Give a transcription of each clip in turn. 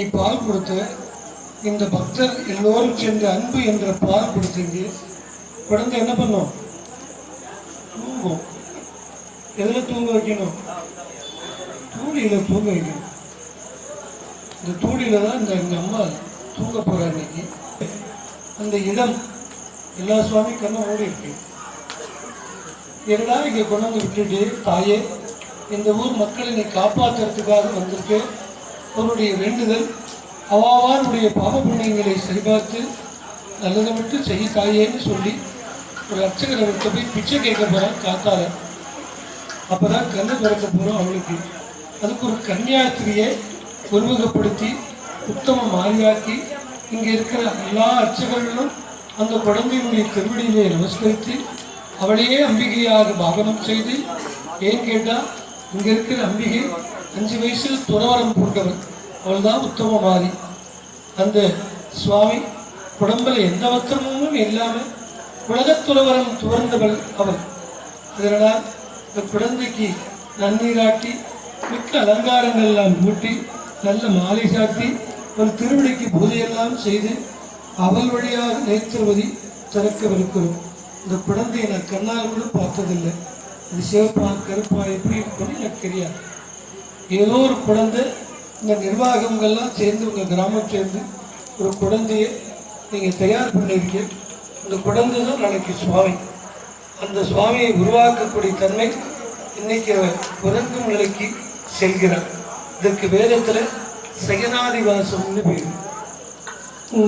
பால் கொடுத்து இந்த பக்தர் எல்லோரும் சேர்ந்த அன்பு என்ற பால் கொடுத்தீங்க. குழந்தை என்ன பண்ணும்? தூங்கும். எதில் தூங்க வைக்கணும்? தூளியில் தூங்க வைக்கணும். இந்த தூளியில் தான் இந்த எங்கள் அம்மா தூங்க போகிறா இன்னைக்கு. அந்த இடம் எல்லா சுவாமி கண்ணும் ஓடி இருக்கு. எல்லாரும் இங்கே கொண்டு வந்து விட்டுட்டு தாயே இந்த ஊர் மக்களை நீ காப்பாற்றுறதுக்காக வந்திருக்கு. அவருடைய வேண்டுதல் அவாவாருடைய பாவ புண்ணியங்களை சரிபார்த்து நல்லதை மட்டும் செய்ய தாயேன்னு சொல்லி ஒரு அர்ச்சகரை விட்டு போய் பிச்சை கேட்க போகிறான் காத்தால. அப்போ தான் கண்ணு திறக்க போகிறோம் அவளுக்கு. அதுக்கு ஒரு கன்னியாஸ்திரியை உருவகப்படுத்தி உத்தம மாரியாக்கி இங்கே இருக்கிற எல்லா அர்ச்சகர்களும் அந்த குழந்தையினுடைய திருவடியிலே நமஸ்கரித்து அவளையே அம்பிகையாக பாவனம் செய்து ஏன் கேட்டால் இங்கே இருக்கிற அம்பிகை அஞ்சு வயசில் துறவரம் போட்டவர் அவள் தான் உத்தம அந்த சுவாமி உடம்பில் எந்த வத்திரமும் இல்லாமல் உலகத்துறவரம் துவர்ந்தவள் அவள். அதனால் இந்த குழந்தைக்கு நன்னீராட்டி மிக்க அலங்காரங்கள் எல்லாம் ஊட்டி நல்ல மாலை சாட்டி ஒரு திருவிடைக்கு பூஜையெல்லாம் செய்து அவள் வழியாக நேத்திரவதி திறக்கவிருக்கிறோம். இந்த குழந்தையை நான் கண்ணால் கூட பார்த்ததில்லை. இது சிவப்பா கருப்பா எப்படி இருக்குன்னு எனக்கு தெரியாது. ஏதோ ஒரு குழந்தை இந்த நிர்வாகங்கள்லாம் சேர்ந்து உங்கள் கிராமம் சேர்ந்து ஒரு குழந்தையை நீங்கள் தயார் பண்ணியிருக்கீங்க அந்த குழந்தை தான் நாளைக்கு சுவாமி. அந்த சுவாமியை உருவாக்கக்கூடிய தன்மை இன்னைக்கு அவர் நிலைக்கு செல்கிறார். இதற்கு வேதத்தில் சயனாதிவாசம்னு பேர். ஓ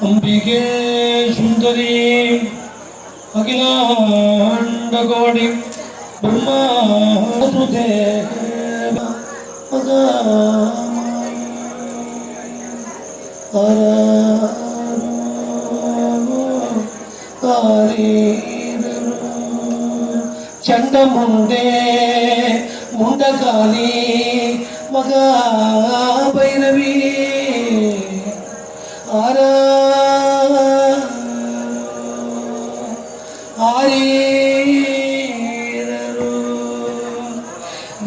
ஓம் ಅಂಬಿಕೆ ಸುಂದರಿ ಅಖಿಲಾಂಡಕೋಡಿ ಬ್ರಹ್ಮಸುದೇವ ಚಂಡ ಮುಂದೆ ಮುಂಡಗಾಲಿ ಮಗ ಭೈರವಿ